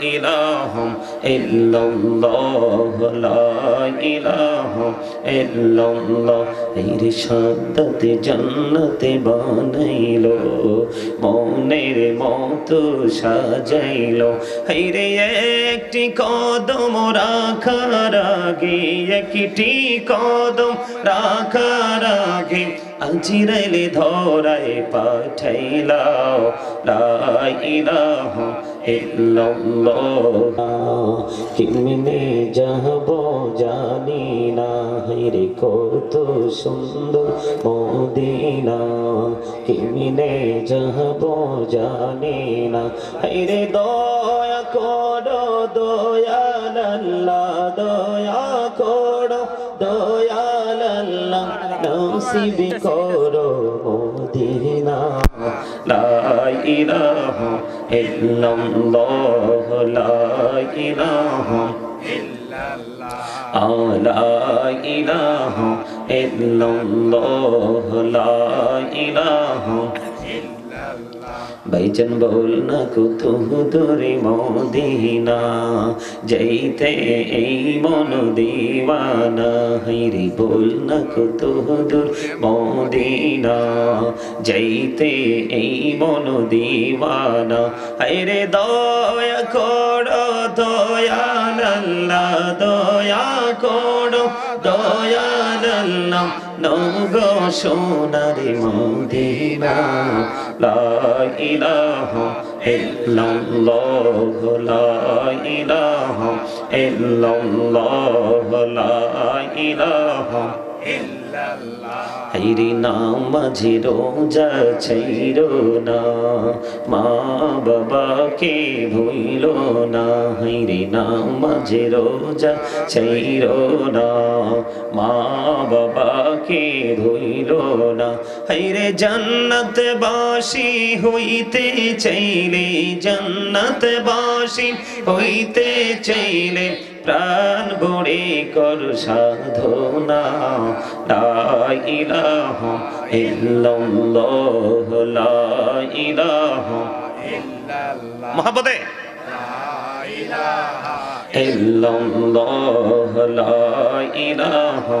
ইলাহা ইল্লাল্লাহ, লা ইলাহা ইল্লাল্লাহ। এই সাদাতে জান্নাতে বানাইলো, মনের মতো সাজাইলো। হাইরে একটি কদম রাখার আগে, একটি কদম রাখার আগে আজিরাইলে ধরায় পাঠাইলাও, লা ইলাহা ইল্লাল্লাহ। কেমনে যাব জানি না রে কত সুন্দর মদিনা। কেমনে যাব জানি না রে দয়া করো আল্লাহ, দয়া করো আল্লাহ নসিবি করো মদিনা। লা ইলাহা ভাইজান বহুল না কুতু দূরে মদিনা, যাইতে এই মন দিওয়ানা, হইরে বল না কুতু দূর মদিনা, যাইতে এই মন দিওয়ানা, হাইরে দয়া কর দয়াল আল্লাহ দয়া করো দয়াল আল্লাহ। নগো সোনারি মদিনা লা ইলাহা ইল্লাল্লাহ লা ইল্লাল্লাহ লা হাইরি নাম মাঝে রোজা ছাইর না। মা বাবাকে ভুইল না। হাইরি নাম মাঝে রোজা ছাইর না। হাইরে জান্নাত বাসি হইতে চাইলে জান্নাত বাসি হইতে চাইলে প্রাণ বড়ে কর সাধনা। লা ইলাহা ইল্লাল্লাহ লা ইলাহা মহাপদে। ইল্লাল্লাহ লা ইলাহা লা ইলাহা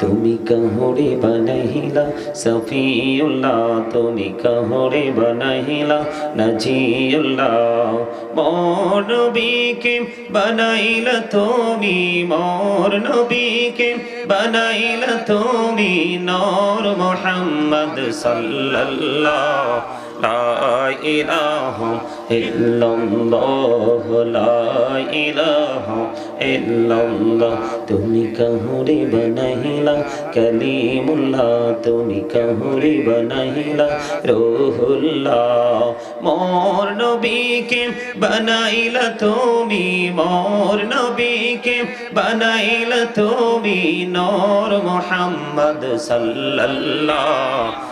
তুমি কহরে বনহিলা সফিউল্লাহ, তুমি কহরে বনহিলা নজিউল্লাহ, মোর নবীকে বনাইলা তুমি, মোর নবীকে বনাইলা তুমি, নূর মুহাম্মদ সাল্লাল্লাহ। লা ইলাহা ইল্লাল্লাহ, লা ইলাহা ইল্লাল্লাহ। তুমি কহরে বনাইলা, কলিমুল্লাহ। তুমি কহরে বনাইলা, রুহুল্লাহ। মোর নবীকে বনাইলা তুমি, মোর নবীকে বনাইলা তুমি, নূর মুহাম্মদ সাল্লাল্লাহ।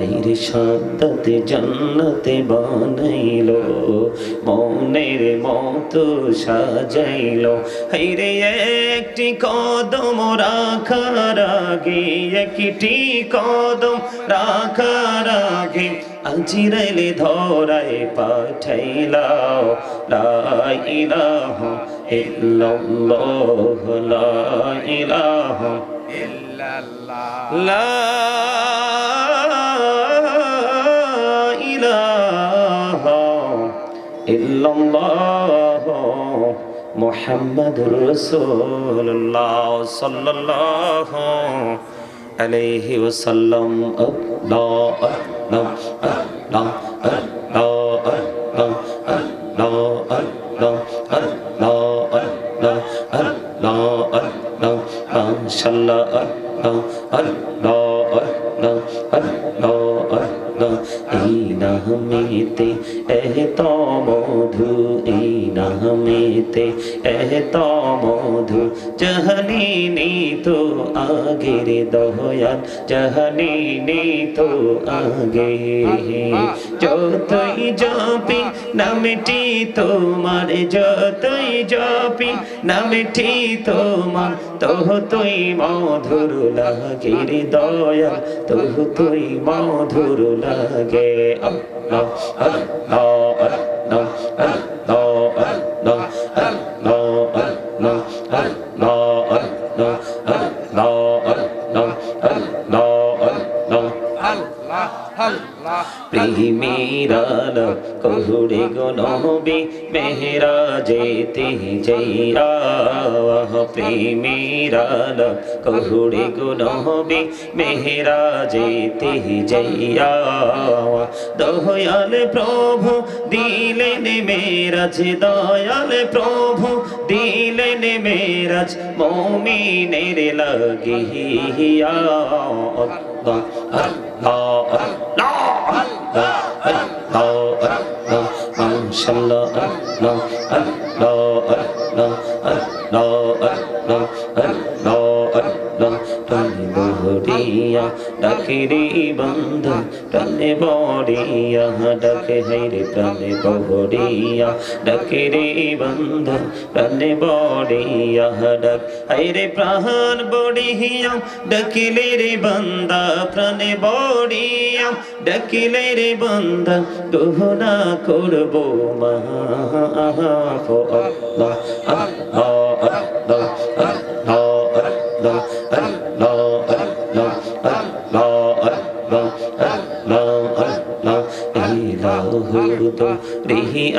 এর সাদাতে জান্নাতে বানাইলো, মনের মতো সাজাইলো। হাইরে একটি কদম রাখার আগে, একটি কদম রাখার আগে আজিরাইলে ধরায় পাঠাইলাও, লা ইলাহা ইল্লাল্লাহ, লা ইলাহা লা ইল্লাল্লাহ মুহাম্মাদুর রাসূলুল্লাহ সাল্লাল্লাহু আলাইহি ওয়াসাল্লাম। আল্লাহ আল্লাহ আল্লাহ আল্লাহ আল্লাহ আল্লাহ আল্লাহ আল্লাহ আল্লাহ আল্লাহ মাশাআল্লাহ আল্লাহ আল্লাহ আল্লাহ আল্লাহ আল্লাহ এই নামেতে এত মধু নামেতে এত মধু জাহানি তো আগের দয়াল জাহানি তো আগে। যতই জপি নামটি তোমার, যতই জপি নামটি তোমার তোহ তুই মধুর লাগে রে দয়াল তোহ তুই মধুর লাগে। আল্লাহ আল্লাহ আল্লাহ। القلب প্রেমীরাল কহুড়ে গনবি মেহরা যেতে জইয়া প্রেমীরাল কহুড়ে গনবি মেহরা যেতে জইয়া দয়াল প্রভু দিলেন মেরাজ, দয়াল প্রভু দিলেন মেরাজ, মমিনের লাগিয়া আল্লাহ আল্লাহ আল্লাহ। no, no, no, no, no, ডাকে রে বন্ধু টানে বড়িয়া ডাকে হাইরে প্রাণে বড়িয়া ডাকে রে বন্ধু, প্রাণে বড়িয়া ডাক হাইরে প্রাণ বড়িয়া ডাকিলে রে বন্দা, প্রাণে বড়িয়া ডাকিলে রে বন্দা গহনা করব মা আল্লাহ আল্লাহ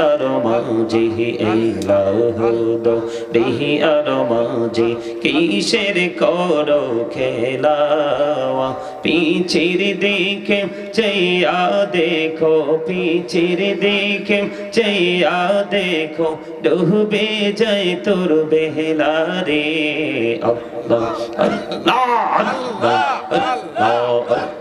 আর মাঝে ইলাহুদ রিহি আর মাঝে কিসের করো খেলাওয়া পিছির দিকে চাইয়া দেখো পিছির দিকে চাইয়া দেখো ডুবে যায় তোর বেহলা রে আল্লাহ আল্লাহ আল্লাহ আল্লাহ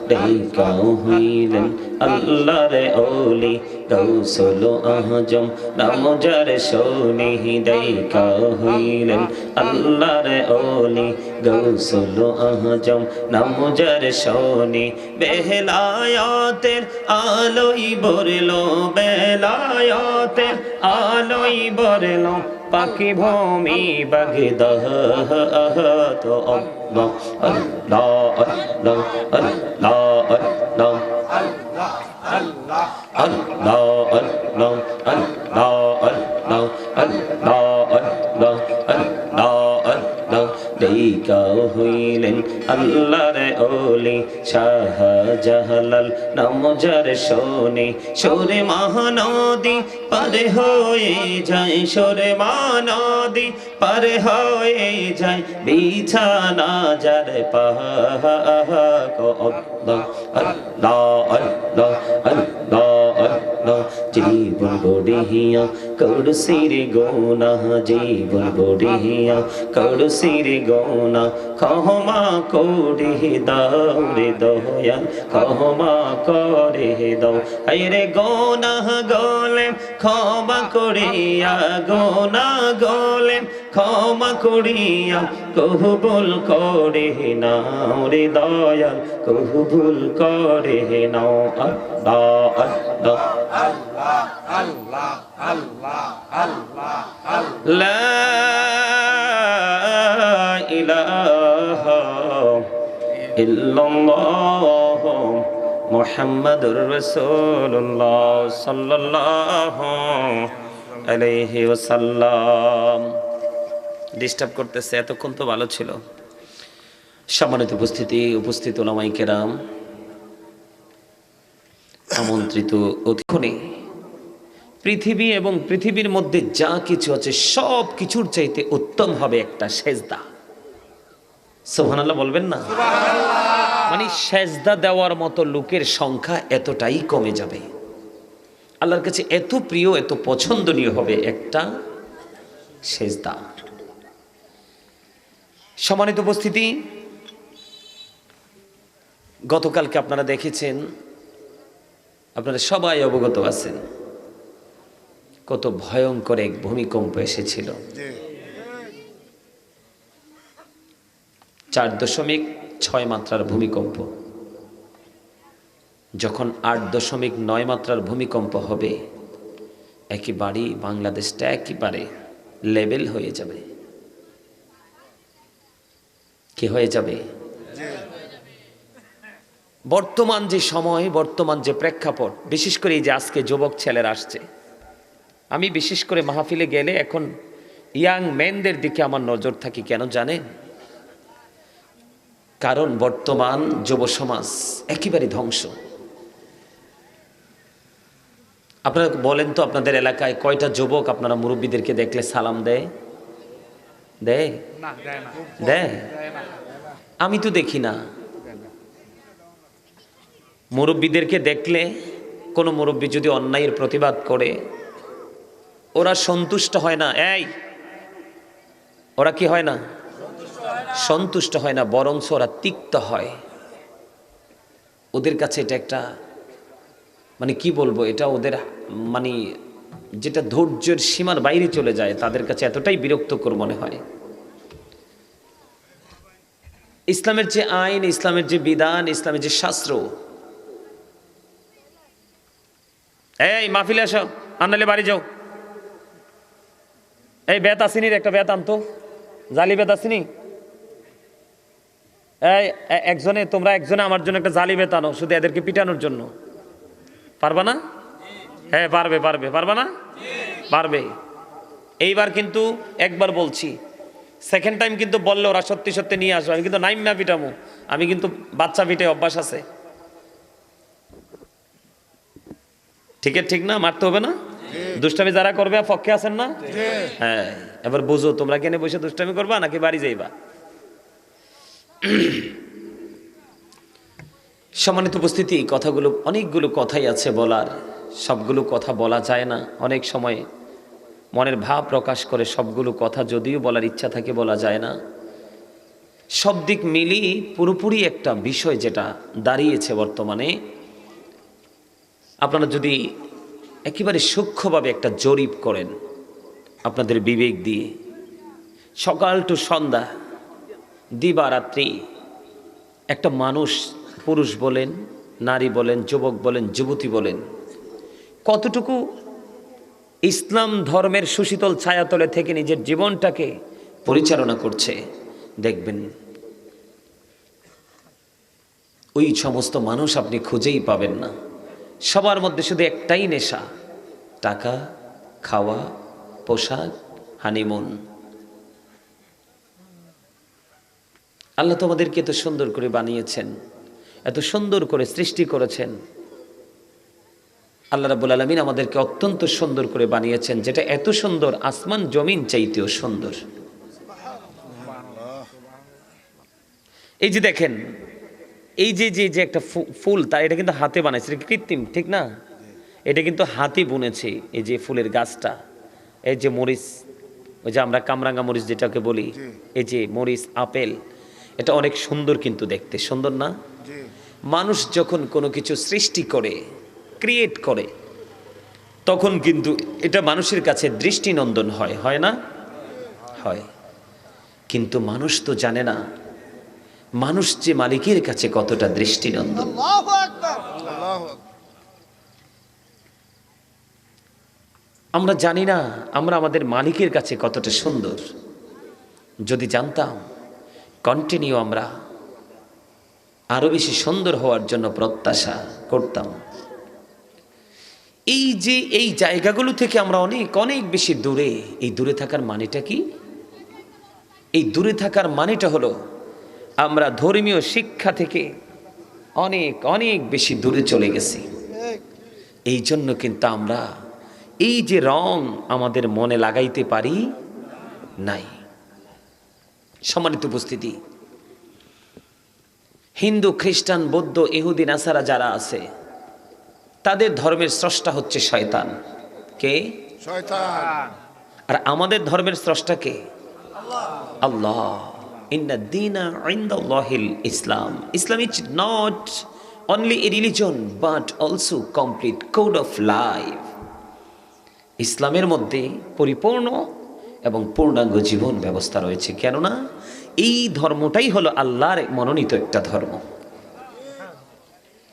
দেখা হইলেন আল্লাহর ওলি গৌসল আহজম নাম যার সোনি দেখা হইলেন আল্লাহর ওলি গৌসল আহজম নাম যার সোনি বেহলায়াতের আলোই বরলো বেলায়াতের আলোই বরলো পাখি ভূমি বাগে দহ তো দেই কাউ হই ছিলেন আল্লাহর ওলি শাহজাহালাল। নামজার শোনে, সরে মহানদী পারে হয়ে যায়, সরে মহানদী পারে হয়ে যায়। বিছানা যার পাহ জীবন গড়িয়া করসির গোনা জীবন গড়িয়া করসির গোনা ক্ষমা করে দাও রে দয়াল ক্ষমা করে দাও। রে গোনা গোলে, ক্ষমা করিয়া, গোনা গোলে ক্ষমা করিয়া কহুবুল করে নাও রে দয়াল কহুবুল করে নাও আল্লাহ আল্লাহ। আল্লাহ আল্লাহ আল্লাহ আল্লাহ আল্লাহ ইলাহা ইল্লাল্লাহ মুহাম্মাদুর রাসূলুল্লাহ সাল্লাল্লাহু আলাইহি ওয়াসাল্লাম। ডিস্টার্ব করতেছে এতক্ষণ তো ভালো ছিল। সম্মানিত উপস্থিতি উপস্থিত ওলামাই কেরাম আমন্ত্রিত অতিথি পৃথিবী এবং পৃথিবীর মধ্যে যা কিছু আছে সব কিছুর চাইতে উত্তম হবে একটা সেজদা। সোহানাল্লাহ বলবেন না? মানে সেজদা দেওয়ার মতো লোকের সংখ্যা এতটাই কমে যাবে। আল্লাহর কাছে এত প্রিয় এত পছন্দনীয় হবে একটা সেজদা। সম্মানিত উপস্থিতি গতকালকে আপনারা দেখেছেন আপনারা সবাই অবগত আছেন কত ভয়ঙ্কর এক ভূমিকম্প এসেছিল। চার দশমিক ছয় মাত্রার ভূমিকম্প। যখন আট দশমিক নয় মাত্রার ভূমিকম্প হবে একেবারেই বাংলাদেশটা একেবারে লেভেল হয়ে যাবে। কি হয়ে যাবে? বর্তমান যে সময়, বর্তমান যে প্রেক্ষাপট, বিশেষ করে এই যে আজকে যুবক ছেলের আসছে, আমি বিশেষ করে মাহফিলে গেলে এখন ইয়াং মেনদের দিকে আমার নজর থাকি, কেন জানেন? কারণ বর্তমান যুব সমাজ একেবারে ধ্বংস। আপনারা বলেন তো আপনাদের এলাকায় কয়টা যুবক আপনারা মুরব্বীদেরকে দেখলে সালাম দেয়? দেয়? দেয়? আমি তো দেখি না। মুরব্বীদেরকে দেখলে কোনো মুরব্বী যদি অন্যায়ের প্রতিবাদ করে ওরা সন্তুষ্ট হয় না। এই ওরা কি হয় না? সন্তুষ্ট হয় না বরঞ্চ ওরা তিক্ত হয়। ওদের কাছে এটা একটা মানে কি বলব এটা ওদের মানে যেটা ধৈর্যের সীমার বাইরে চলে যায়, তাদের কাছে এতটাই বিরক্তকর মনে হয়। ইসলামের যে আইন, ইসলামের যে বিধান, ইসলামের যে শাস্ত্র। এই মাহফিলে আসো আনলে বাড়ি যাও। এই বেত আসিনির একটা বেত আনতো। জালি বেত আসিনি? এই একজনে, তোমরা একজনে আমার জন্য একটা জালি বেত আনো, শুধু এদেরকে পিটানোর জন্য। পারবা না? হ্যাঁ পারবে পারবে। পারবা না? পারবে। এইবার কিন্তু একবার বলছি। সেকেন্ড টাইম কিন্তু বললে ওরা সত্যি সত্যি নিয়ে আসবে। আমি কিন্তু নাইম না পিটামো। আমি কিন্তু বাচ্চা পিটে অভ্যাস আছে। ঠিক ঠিক না? মারতে হবে না? দুষ্টামি যারা করবে পক্ষে আছেন না? হ্যাঁ এবার বুঝো, তোমরা কেনে বসে দুষ্টামি করবা, নাকি বাড়ি যাইবা? সম্মানিত উপস্থিতি, কথাগুলো, অনেকগুলো কথাই আছে বলার। সবগুলো কথা বলা যায় না। অনেক সময় মনের ভাব প্রকাশ করে সবগুলো কথা যদিও বলার ইচ্ছা থাকে বলা যায় না। সব দিক মিলিয়ে পুরোপুরি একটা বিষয় যেটা দাঁড়িয়েছে বর্তমানে, আপনারা যদি একেবারে সূক্ষ্মভাবে একটা জরিপ করেন আপনাদের বিবেক দিয়ে, সকাল টু সন্ধ্যা, দিবারাত্রি, একটা মানুষ পুরুষ বলেন, নারী বলেন, যুবক বলেন, যুবতী বলেন কতটুকু ইসলাম ধর্মের সুশীতল ছায়াতলে থেকে নিজের জীবনটাকে পরিচালনা করছে, দেখবেন। ওই সমস্ত মানুষ আপনি খুঁজেই পাবেন না। সবার মধ্যে শুধু একটাই নেশা, টাকা, খাওয়া, পোশাক, হানিমুন। আল্লাহ তোমাদেরকে এত সুন্দর করে বানিয়েছেন, এত সুন্দর করে সৃষ্টি করেছেন। আল্লাহ রাবুল আলমিন আমাদেরকে অত্যন্ত সুন্দর করে বানিয়েছেন যেটা এত সুন্দর আসমান জমিন চাইতেও সুন্দর। এই যে দেখেন এই যে যে যে একটা ফুল তা এটা কিন্তু হাতে বানাইছে এটা কৃত্রিম? ঠিক না? এটা কিন্তু হাতে বুনেছে এই যে ফুলের গাছটা। এই যে মরিচ ওই যে আমরা কামরাঙ্গা মরিচ যেটাকে বলি এই যে মরিচ আপেল এটা অনেক সুন্দর কিন্তু দেখতে সুন্দর না? মানুষ যখন কোনো কিছু সৃষ্টি করে ক্রিয়েট করে তখন কিন্তু এটা মানুষের কাছে দৃষ্টিনন্দন হয় হয় না? হয়। কিন্তু মানুষ তো জানে না মানুষ যে মালিকের কাছে কতটা দৃষ্টিনন্দন। আমরা জানি না আমরা আমাদের মালিকের কাছে কতটা সুন্দর। যদি জানতাম কন্টিনিউ আমরা আরও বেশি সুন্দর হওয়ার জন্য প্রত্যাশা করতাম। এই যে এই জায়গাগুলো থেকে আমরা অনেক অনেক বেশি দূরে, এই দূরে থাকার মানেটা কি? এই দূরে থাকার মানেটা হলো আমরা ধর্মীয় শিক্ষা থেকে অনেক অনেক বেশি দূরে চলে গেছি। এই জন্য কিন্তু আমরা এই যে রং আমাদের মনে লাগাইতে পারি নাই। সম্মানিত উপস্থিতি, হিন্দু, খ্রিস্টান, বৌদ্ধ, ইহুদি, নাসারা যারা আছে তাদের ধর্মের স্রষ্টা হচ্ছে শয়তান। কে? শয়তান। আর আমাদের ধর্মের স্রষ্টা কে? আল্লাহ। ইন্না দিনা ইন্দাল্লাহিল ইসলাম। Islam is not only a religion but also complete code of life. ইসলামের মধ্যে পরিপূর্ণ এবং পূর্ণাঙ্গ জীবন ব্যবস্থা রয়েছে। কেননা এই ধর্মটাই হলো আল্লাহর মনোনীত একটা ধর্ম।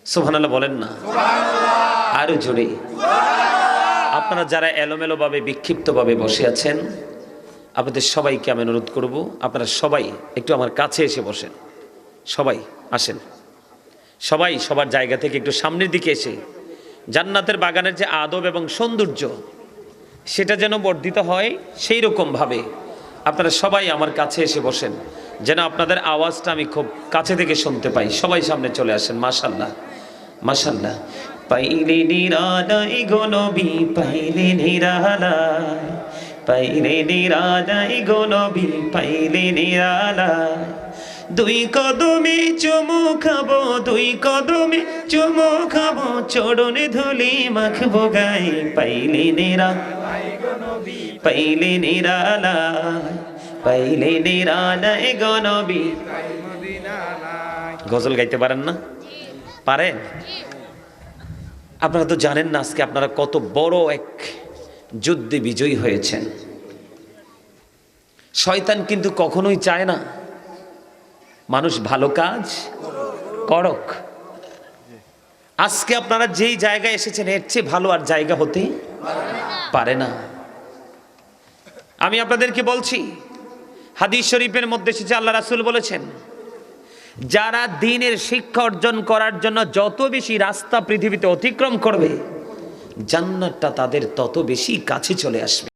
সোহানাল্লাহ বলেন না। আরও জোরে। আপনারা যারা এলোমেলোভাবে, বিক্ষিপ্তভাবে বসে আছেন, আপনাদের সবাইকে আমি অনুরোধ করব, আপনারা সবাই একটু আমার কাছে এসে বসেন। সবাই আসেন। সবাই সবার জায়গা থেকে একটু সামনের দিকে এসে, জান্নাতের বাগানের যে আদব এবং সৌন্দর্য, সেটা যেন বর্ধিত হয় সেই রকমভাবে। আপনারা সবাই আমার কাছে এসে বসেন। যেন আপনাদের আওয়াজটা আমি খুব কাছে থেকে শুনতে পাই। সবাই সামনে চলে আসেন। মাশাল্লাহ মাশাল্লাহ পাইলে নিরালাই গনবি পাইলে নিরালাই পাইলে নিরালাই গনবি পাইলে নিরালাই দুই কদমে চুমু খাব দুই কদমে চুমু খাব চড়নে ধুলি মাখবো গায়ে। পাইলে নিরা পাইলে নিরালায়। পাইলে নিরালায় গনবি। গজল গাইতে পারেন না? পারেন? আপনারা তো জানেন না আজকে আপনারা কত বড় এক যুদ্ধে বিজয়ী হয়েছেন। শয়তান কিন্তু কখনোই চায় না। মানুষ ভালো কাজ করক। আজকে আপনারা যেই জায়গায় এসেছেন, এর চেয়ে ভালো আর জায়গা হতে পারে না। আমি আপনাদেরকে বলছি, হাদিস শরীফের মধ্যে এসেছে, আল্লাহ রাসুল বলেছেন যারা দিনের শিক্ষা অর্জন করার জন্য যত বেশি রাস্তা পৃথিবীতে অতিক্রম করবে, জান্নাতটা তাদের তত বেশি কাছে চলে আসবে।